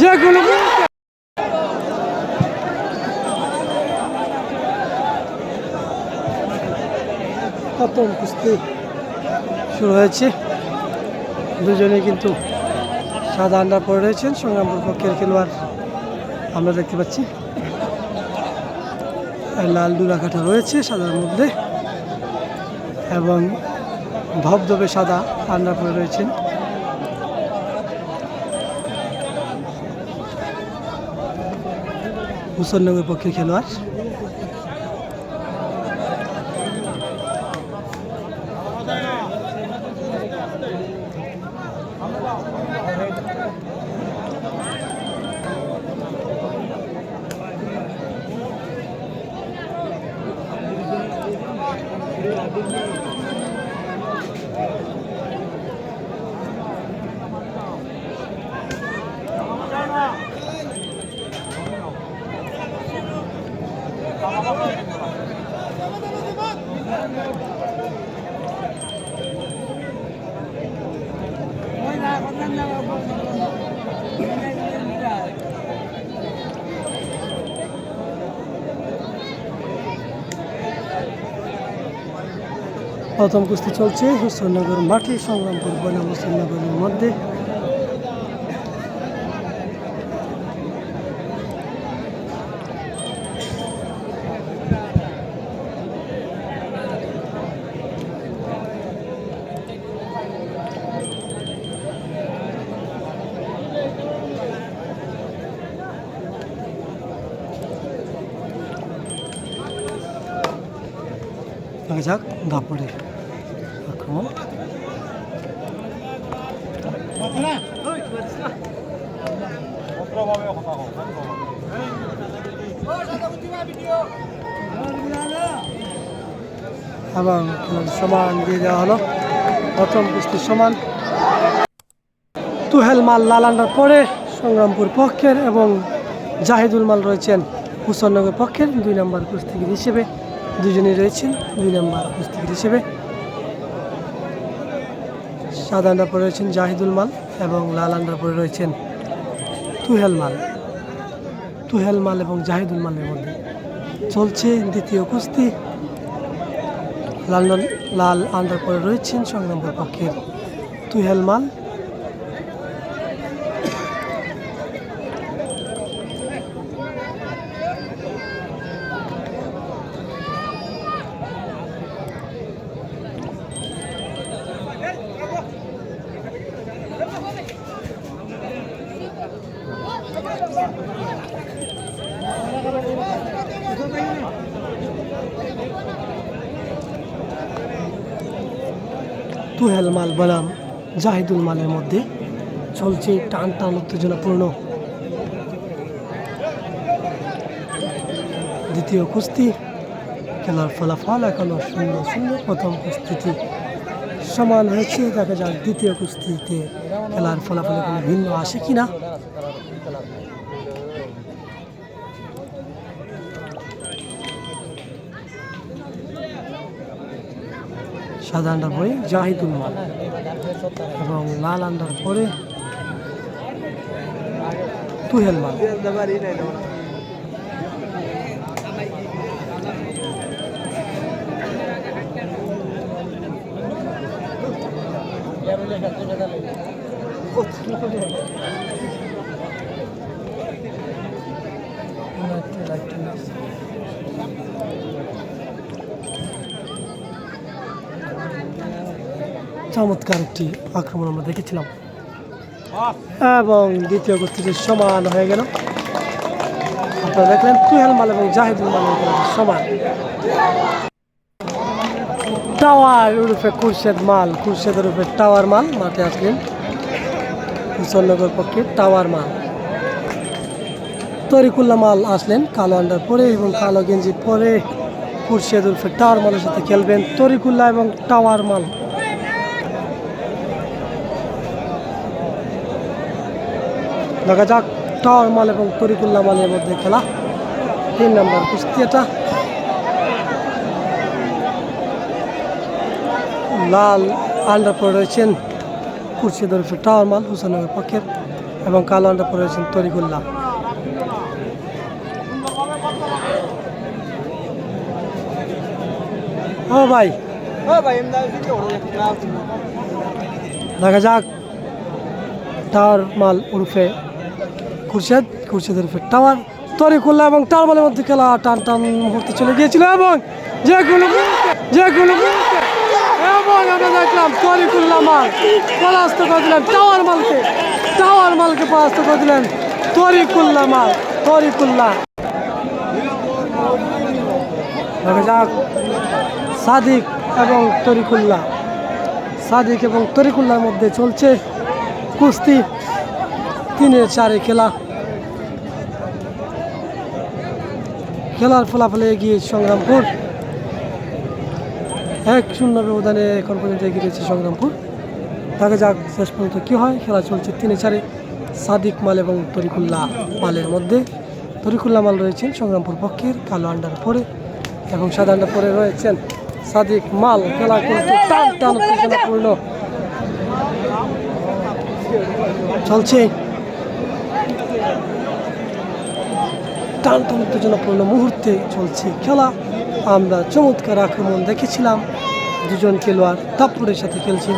যে কুস্তি শুরু হয়েছে। দুজনে কিন্তু সাদা আন্ডা পরে রয়েছেন, সংগ্রামপুর পক্ষের খেলোয়াড় আমরা দেখতে পাচ্ছি। লাল ডুরাকাঠা রয়েছে সাদার মধ্যে। এবং ধবধবে সাদা আন্ডা পরে রয়েছেন। মুসলনগর পক্ষের খেলোয়াড়। প্রথম কুস্তি চলছে হুসেননগর মাঠে সংগ্রামপুর বনাম হুসেননগরের মধ্যে। দেখা যাক দাপড়ে আক্রমণ। এবং সমান দিয়ে দেওয়া হলো। প্রথম কুস্তি সমান। তুহেল মাল লাল পরে সংগ্রামপুর পক্ষের এবং জাহিদুল মাল রয়েছেন হুসননগর পক্ষের দুই নম্বর কুস্তিগির হিসেবে। দুজনেই রয়েছেন, দুই নম্বর কুস্তিগির হিসেবে। সাদা আন্ডার পরে রয়েছেন জাহিদুল মাল এবং লাল আন্ডার পরে রয়েছেন তুহেল মাল। তুহেল মাল এবং জাহিদুল মালের মধ্যে চলছে দ্বিতীয় কুস্তি। লাল লাল আন্ডার পরে রয়েছেন সংগ্রামপুর পক্ষের তুহেল মাল তুহেল মাল বনাম জাহিদুল মালের মধ্যে চলছে টান টান উত্তেজনাপূর্ণ। দ্বিতীয় কুস্তি, খেলার ফলাফল এখনও শূন্য শূন্য। প্রথম কুস্তিটি সমান হয়েছে, দেখা যাক দ্বিতীয় কুস্তিতে খেলার ফলাফল এখানে ভিন্ন আসে কিনা। সাদা আন্ডার পরে জাহিদুল মাল। এবং লাল আন্ডার পরে তুহেল মাল। চমৎকার একটি আক্রমণ আমরা দেখেছিলাম। এবং দ্বিতীয় কুস্তিটি সমান হয়ে গেল। আপনারা দেখলেন তুহেল মাল এবং জাহিদুল খেলাটি সমান। টাওয়ার উরুফে খুরশেদ মাল খুরশেদের উরুফে টাওয়ার মাল, মাঠে আসলেন হুসননগর পক্ষে টাওয়ার মাল। তরিকুল্লা মাল আসলেন কালো আন্ডার পরে এবং কালো গেঞ্জি পরে খুরশেদ উরুফে টাওয়ার মালের সাথে খেলবেন তরিকুল্লা এবং টাওয়ার মাল। দেখা যাক টাওয়ার মাল এবং তরিকুল্লা মালের মধ্যে খেলা। তিন নম্বর কুস্তি এটা। লাল আন্ডার পরে রয়েছেন কুর্সিদর টাওয়ার মাল হুসেনগর পক্ষের এবং কালো আন্ডার পরে রয়েছেন তরিকুল্লাহ ও ভাই। দেখা যাক টাওয়ার মাল উরফে খুরশেদ খুরশেদ উরফে টাওয়ার তরিকুল্লাহ এবং টাওয়ার মধ্যে খেলা টান টান মুহূর্তে চলে গিয়েছিল এবং যেগুলো যেগুলো এবং আমরা দেখলাম তরিকুল্লাহ মাল, পরাস্ত করে দিলেন টাওয়ার মালকে টাওয়ার মালকে পরাস্ত করে দিলেন তরিকুল্লাহ মাল তরিকুল্লাহ দেখা যাক, সাদিক এবং তরিকুল্লাহ সাদিক এবং তরিকুল্লার মধ্যে চলছে কুস্তি। তিনের চারে খেলা। খেলার ফলাফলে এগিয়ে সংগ্রামপুর। এক শূন্য ব্যবধানে এখন পর্যন্ত এগিয়ে রয়েছে সংগ্রামপুর। দেখা যাক শেষ পর্যন্ত কী হয়। খেলা চলছে তিনে চারে সাদিক মাল এবং তরিকুল্লাহ মালের মধ্যে। তরিকুল্লাহ মাল রয়েছেন সংগ্রামপুর পক্ষের কালো আন্ডার পরে এবং সাদা আন্ডার পরে রয়েছেন সাদিক মাল। খেলা কিন্তু টান টান উত্তেজনাপূর্ণ চলছে। টান টান উত্তেজনাপূর্ণ মুহূর্তে চলছে খেলা। আমরা চমৎকার আক্রমণ দেখেছিলাম। দুজন খেলোয়াড় তাপ্পুরের সাথে খেলছে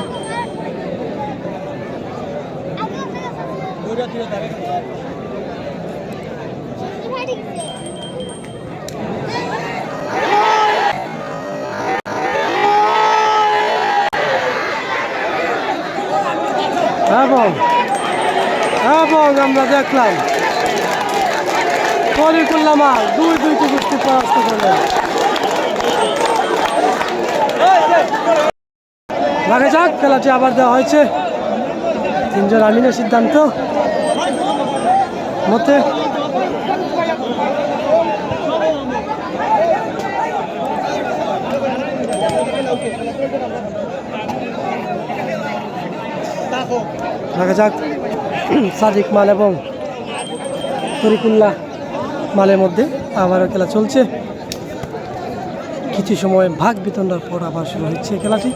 এবং এবং আমরা দেখলাম। তরিকুল্লাহ মাল, দুই দুইটি কুস্তি পরাস্ত করলেন দেখা যাক, খেলাটি আবার দেওয়া হয়েছে। তিনজন আমিনের সিদ্ধান্ত। মতে দেখা যাক। সাদিক মাল এবং তরিকুল্লাহ মালের মধ্যে আবারও খেলা চলছে। কিছু সময় ভাগ বিতণ্ডার পর আবার শুরু হচ্ছে খেলাটি।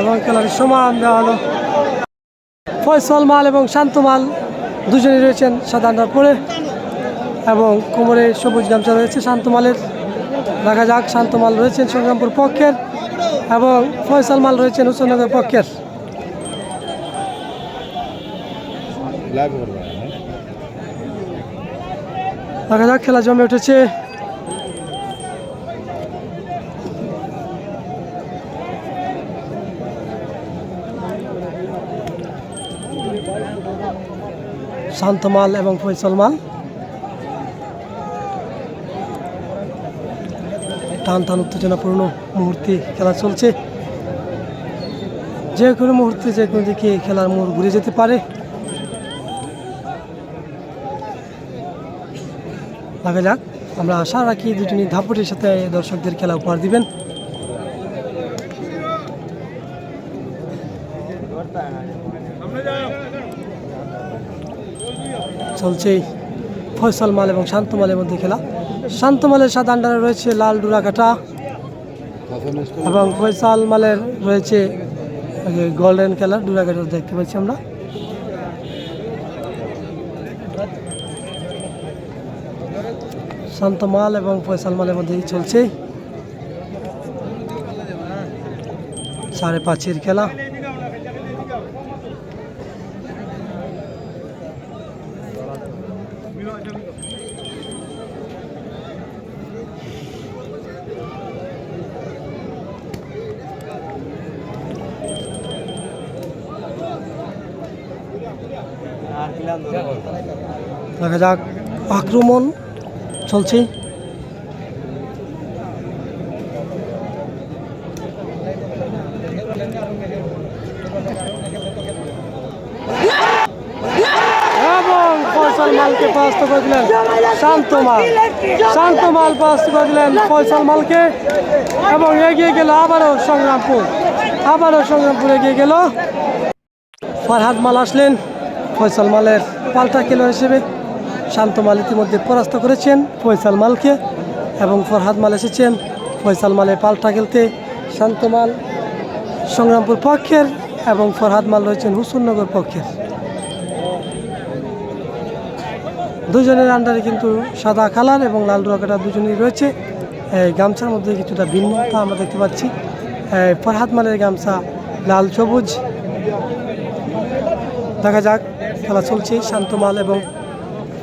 এবং খেলার সমান দেওয়া হলো। ফয়সল মাল এবং শান্ত মাল দুজনেই রয়েছেন আন্ডার পরে। এবং কোমরে সবুজ গামছা রয়েছে শান্ত মালের দেখা যাক শান্ত মাল রয়েছেন সংগ্রামপুর পক্ষের এবং ফয়সাল মাল রয়েছেন হুসনগর পক্ষের। দেখা যাক, খেলা জমে উঠেছে। শান্ত মাল এবং ফয়সল মাল। টান টান উত্তেজনাপূর্ণ মুহূর্তে খেলা চলছে। যে কোনো মুহূর্তে যে কোনো দিকে খেলার মোড় ঘুরে যেতে পারে। দেখা যাক, আমরা আশা রাখি দুটি ধাপটের সাথে দর্শকদের খেলা উপহার দিবেন। চলছে ফয়সাল মাল এবং শান্ত মালের মধ্যে খেলা। শান্ত মালের সাত আন্ডারে রয়েছে লাল ডুরা কাটা এবং ফয়সাল মালের রয়েছে গোল্ডেন কালার ডুরা কাটা দেখতে পাচ্ছি আমরা। শান্ত মাল এবং ফয়সাল মালের মধ্যেই চলছে। সাড়ে পাঁচের খেলা। দেখা যাক, আক্রমণ চলছে। মালকে শান্ত মাল। শান্ত মাল মালকে এবং এগিয়ে গেল আবারও আবারও এগিয়ে গেল। ফরহাদ মাল আসলেন, ফয়সাল মালের পাল্টা খেলোয়াড় হিসেবে। শান্ত মাল ইতিমধ্যে পরাস্ত করেছেন ফয়সাল মালকে এবং ফরহাদ মাল এসেছেন। ফয়সাল মালের পাল্টা খেলতে শান্ত মাল সংগ্রামপুর পক্ষের এবং ফরহাদ মাল রয়েছেন হুসুননগর পক্ষের। দুজনের আন্ডারে কিন্তু সাদা কালার এবং লাল রকেটা দুজনেই রয়েছে। এই গামছার মধ্যে কিছুটা ভিন্নতা আমরা দেখতে পাচ্ছি। ফরহাদ মালের গামছা লাল সবুজ। দেখা যাক খেলা চলছে শান্ত মাল এবং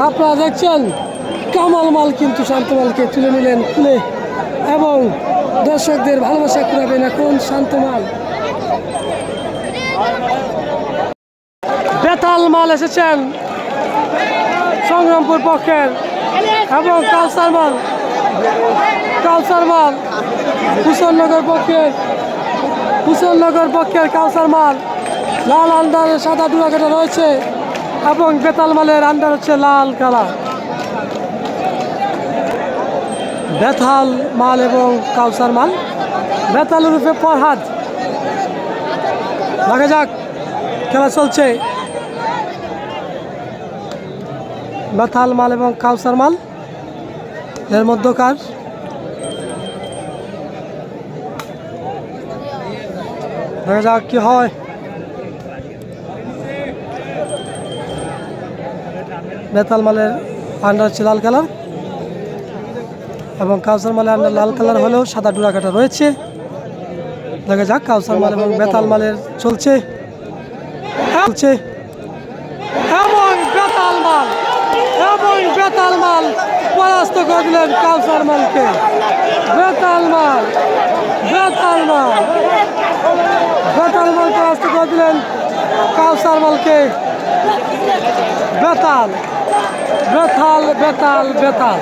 আপনারা দেখছেন কামাল মাল কিন্তু শান্তমালকে তুলে নিলেন খুলে এবং দর্শকদের ভালোবাসা কুড়াবেন এখন শান্তমাল বেতাল মাল এসেছেন সংগ্রামপুর পক্ষের এবং কালসার মাল কালসার মাল কুশলনগর পক্ষের কুশলনগর পক্ষের কালসার মাল, লাল আন্ডারে সাদা ডুয়াকাটা রয়েছে। এবং বেতাল মালের আন্ডার হচ্ছে লাল কালার। বেতাল মাল এবং কাউসার মাল। বেতাল রূপে ফরহাদ। দেখা যাক, খেলা চলছে। বেতাল মাল এবং কাউসার মাল এর মধ্যকার। দেখা যাক কি হয়। বেতাল মালের আন্ডার হচ্ছে লাল কালার এবং কাউসার মালের আন্ডার লাল কালার হলেও সাদা ডুরা কাটা রয়েছে। দেখা যাক কাউসার মাল এবং বেতাল মালের চলছে। চলছে। বেতাল মাল বেতাল মাল বেতাল মাল বেতাল মাল বেতাল মাল বেতাল বেতাল বেতাল বেতাল।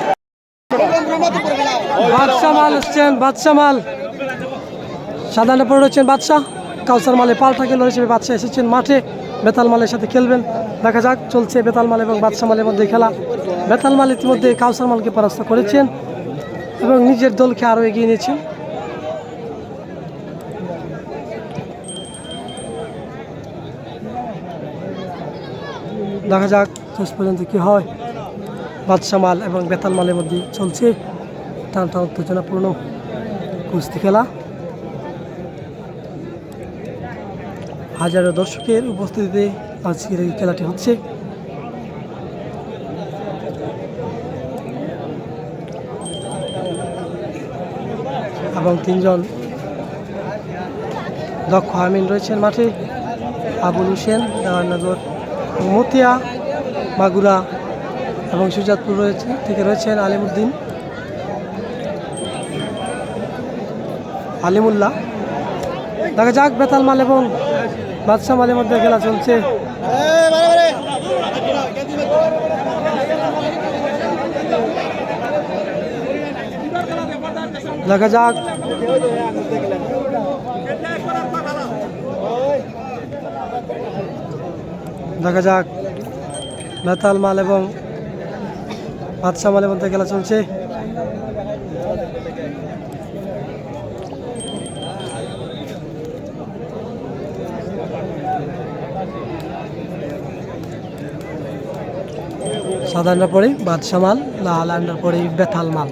বাদশাহ মাল এসছেন, বাদশাহ মাল। সাধারণ পড়ে রয়েছেন বাদশাহ। কাউসার মালে পাল্টা খেলোয়াড় হিসেবে বাদশাহ এসেছেন মাঠে। বেতাল মালের সাথে খেলবেন। দেখা যাক, চলছে বেতাল মাল এবং বাদশাহ মালের মধ্যে খেলা। বেতাল মাল ইতিমধ্যে কাউসার মালকে পরাস্ত করেছেন এবং নিজের দলকে আরও এগিয়ে নিয়েছেন। দেখা যাক শেষ পর্যন্ত কি হয়? বাদশাহ মাল এবং বেতাল মালের মধ্যে চলছে। টান উত্তেজনাপূর্ণ কুস্তি খেলা। হাজারো দর্শকের উপস্থিতিতে আজকের এই খেলাটি হচ্ছে। এবং তিনজন দক্ষ আমিন রয়েছেন মাঠে। আবুল হোসেন দেওয়ানগর মতিয়া মাগুরা এবং সুজাতপুর রয়েছে, থেকে রয়েছেন আলিমুদ্দিন। আলিমুল্লাহ। দেখা যাক, বেতাল মাল এবং বাদশাহ মালের মধ্যে খেলা চলছে। দেখা যাক। দেখা যাক। বেতাল মাল এবং বাদশা মালের মধ্যে খেলা চলছে। সাদা আন্ডার পরে বাদশা মাল, লাল আন্ডার পরে বেতাল মাল।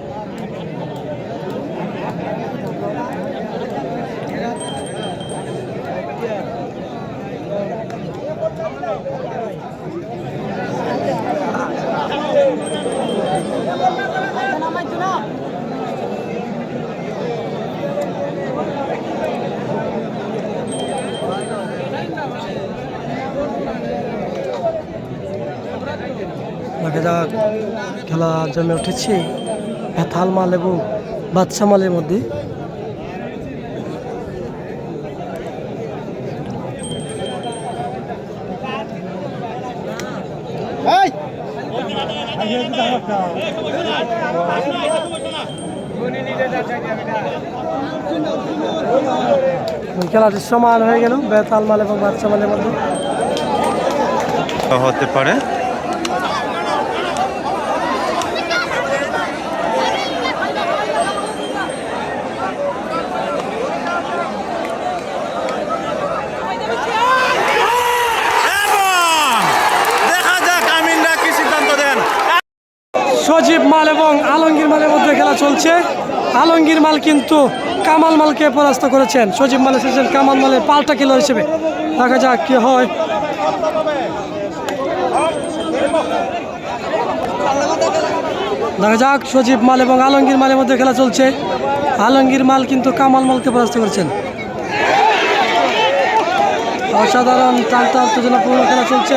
যাক খেলা জমে উঠেছে। বেতাল মাল এবং বাদশা মালের মধ্যে। খেলাটি সমান হয়ে গেল বেতাল মাল এবং বাচ্চা মালের মধ্যে। হতে পারে এবং দেখা যাক আমিনরা কি সিদ্ধান্ত দেন সজীব মাল এবং আলমগীর মালের মধ্যে খেলা চলছে আলমগীর মাল কিন্তু কামাল মালকে পরাস্ত করেছেন। সজীব মাল এসেছেন কামাল মালের পাল্টা কিলো হিসেবে। দেখা যাক কি হয়। দেখা যাক সজীব মাল এবং আলমগীর মালের মধ্যে খেলা চলছে। আলমগীর মাল কিন্তু কামাল মালকে পরাস্ত করেছেন। অসাধারণ টানটা উত্তেজনাপূর্ণ খেলা চলছে।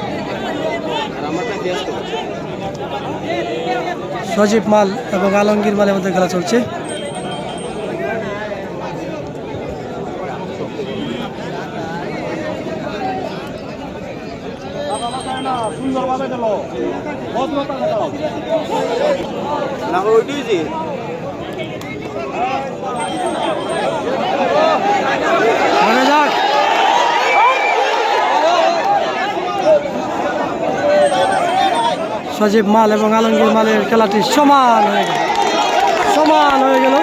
সজীব মাল এবং আলমগীর মালের মধ্যে খেলা চলছে। দেখা যাক। সজীব মাল এবং আলমগীর মালের খেলাটি সমান হয়ে গেল। সমান হয়ে গেল।